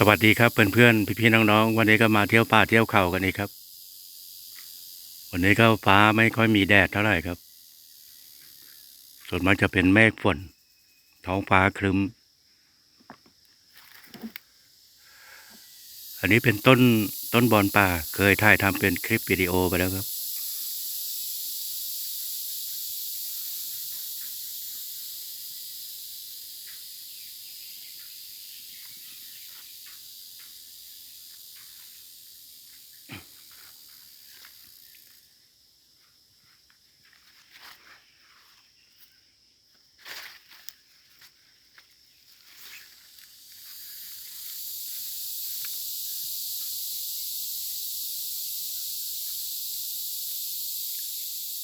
สวัสดีครับเพื่อนๆพี่ๆน้องๆ วันนี้ก็มาเที่ยวป่าเที่ยวเขากันอีกครับ วันนี้ก็ฟ้าไม่ค่อยมีแดดเท่าไหร่ครับ ส่วนมากจะเป็นเมฆฝน ท้องฟ้าครึ้ม อันนี้เป็นต้นต้นบอนป่าเคยถ่ายทำเป็นคลิปวิดีโอไปแล้วครับ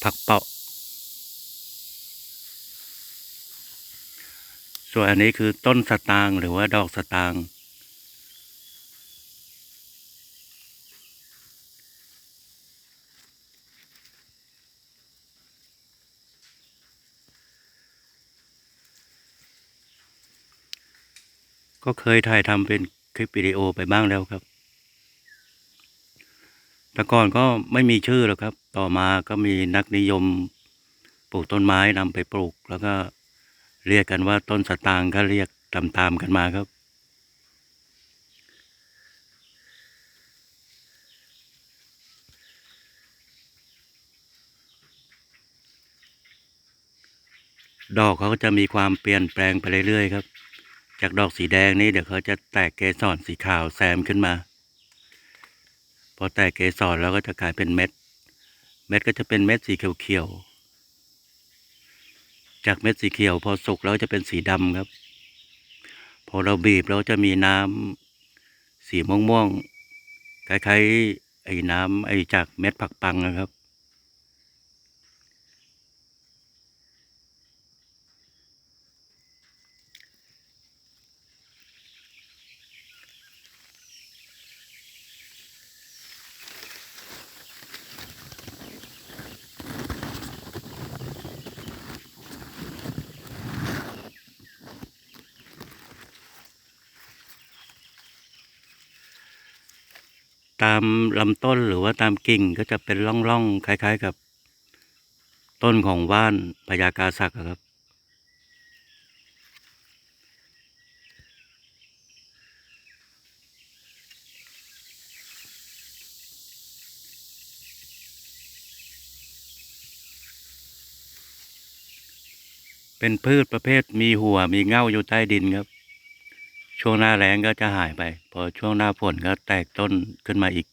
ผักเปาะส่วนอันนี้คือต้นสตางหรือว่าดอกสตางก็เคยถ่ายทำเป็นคลิปวิดีโอไปบ้างแล้วครับ แต่ก่อนก็ไม่มีชื่อหรอกครับ ต่อมาก็มีนักนิยมปลูกต้นไม้นำไปปลูก แล้วก็เรียกกันว่าต้นสตางค์ก็เรียกตามๆกันมาครับ ดอกเขาก็จะมีความเปลี่ยนแปลงไปเรื่อยๆครับ จากดอกสีแดงนี้เดี๋ยวเขาจะแตกเกสรสีขาวแซมขึ้นมา พอแตกเกสรแล้วก็จะกลายเป็นเม็ด เม็ดก็จะเป็นเม็ดสีเขียวๆ จากเม็ดสีเขียวพอสุกแล้วจะเป็นสีดำครับ พอเราบีบแล้วจะมีน้ำสีม่วงๆ คล้ายๆไอ้น้ำไอ้จากเม็ดผักปังนะครับ ตามลำต้นหรือว่าตามกิ่งก็จะเป็นร่องๆคล้าย ๆกับ ต้นของว่านพญากาศักดิ์ครับ เป็นพืชประเภทมีหัวมีเง่าอยู่ใต้ดินครับ ช่วงหน้าแล้งก็จะหายไป พอช่วงหน้าฝนก็แตกต้นขึ้นมาอีก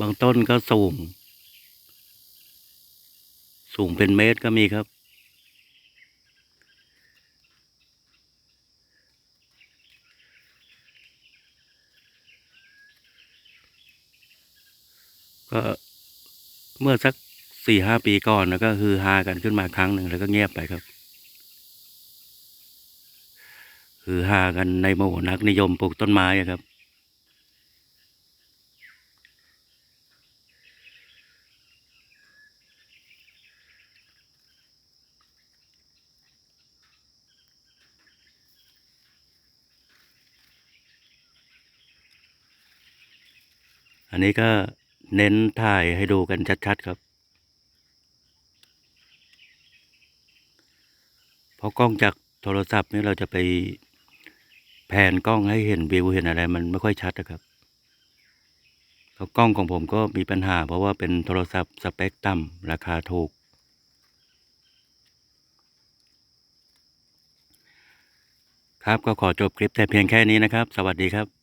บางต้นก็สูง สูงเป็นเมตรก็มีครับ ก็เมื่อสักสี่ห้าปีก่อนแล้วก็คือฮากันขึ้นมาครั้งหนึ่งแล้วก็เงียบไปครับ คือฮากันในหมู่นักนิยมปลูกต้นไม้ครับ อันนี้ก็เน้นถ่ายให้ดูกันชัดๆครับ เพราะกล้องจากโทรศัพท์นี่เราจะไปแผนกล้องให้เห็นวิวเห็นอะไรมันไม่ค่อยชัดนะครับแล้วกล้องของผมก็มีปัญหา เพราะว่าเป็นโทรศัพท์สเปคต่ำราคาถูก ครับก็ขอจบคลิปแต่เพียงแค่นี้นะครับ สวัสดีครับ